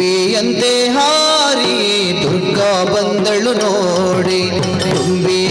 ದುಂಬಿಯಂತೆ ಹಾರಿ ದುರ್ಗಾ ಬಂದಳು ನೋಡಿ ದುಂಬಿಯಂತೆ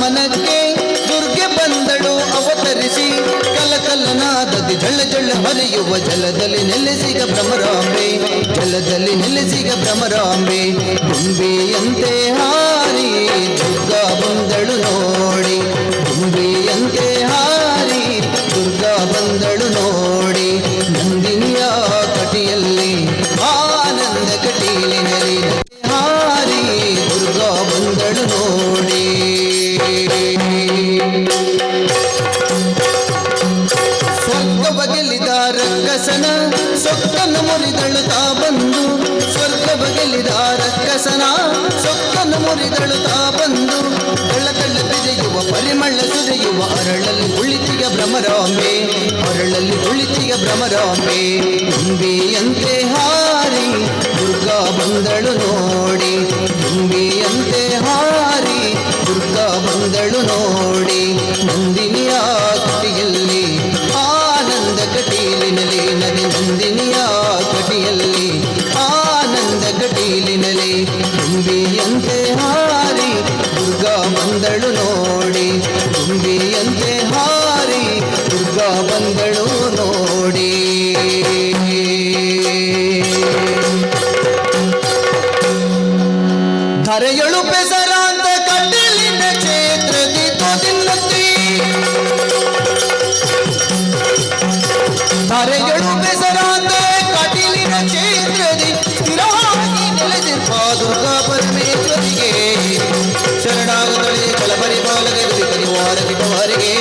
ನವದಮನಕ್ಕೆ ದುರ್ಗೆ ಬಂದಳು ಅವತರಿಸಿ ಕಲಕಲನಾದದಿ ಜಳ ಜಳ ಹರಿಯುವ ಜಲದಲ್ಲಿ ನೆಲೆಸಿಗ ಭ್ರಮರಾಂಬೆ, ಜಲದಲ್ಲಿ ನೆಲೆಸಿಗ ಭ್ರಮರಾಂಬೆ ದುಂಬಿಯಂತೆ ಹಾರಿ ಗೆಲ್ಲಿದ ರಕ್ಕಸನ ತಾ ಬಂದು. ಸ್ವರ್ಗ ಗೆಲ್ಲಿದ ರಕ್ಕಸನ ಸೊಕ್ಕನ್ನು ಮುರಿದಳು ಬಂದು. ಕಳ್ಳ ಕಳ್ಳ ಬೆರೆಯುವ ಪರಿಮಳ ಸುರಿಯುವ ಅರಳಲ್ಲಿ ಕುಳಿತಿಗ ಭ್ರಮರಾಂಬೆ ಅರಳಲ್ಲಿ ಕುಳಿತಿಗ ಭ್ರಮರಾಂಬೆ ತುಂಬಿಯಂತೆ ಹಾರಿ ತುಂಬಿಯಂತೆ ಹಾರಿ, ದುರ್ಗಾ ಬಂದಳು ನೋಡಿ. ತುಂಬಿಯಂತೆ ಹಾರಿ, ದುರ್ಗಾ ಬಂದಳು ನೋಡಿ. ಧರೆಯಳು ಬೆಸರಾಂತ ಕಟೀಲಿನ ಕ್ಷೇತ್ರದಿ ತೋದಿಲ್ಲತ್ತಿ ಧರೆಯಳು ಬೆಸರಾಂತ ದುರ್ಗಾ ಪರಮೇಶ್ವರಿಗೆ. ಶರಣಾಗತಳೆ ಕಲಬರಿ ಬಾಲಗೆ ಕರಿವಾರ ಕಿಪವರಿಗೆ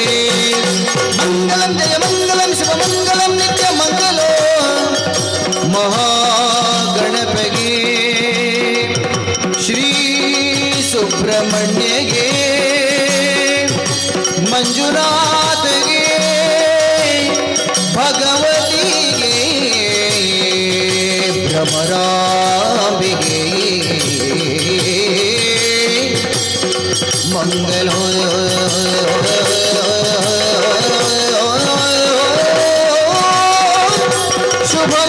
ಮಂಗಲಂ ಜಯ ಮಂಗಲಂ ಶುಭ ಮಂಗಲಂ ನಿತ್ಯ ಮಂಗಲೋ. ಮಹಾಗಣಪಗೆ. ಶ್ರೀ ಸುಬ್ರಹ್ಮಣ್ಯಗೆ. ಮಂಜುನಾಥಗೆ. ಭಗವತಿಗೆ. ಭ್ರಮರಾಂಬಿಗೆ. ಮಂಗಲ ಶುಭ ಮಂಗಲೋ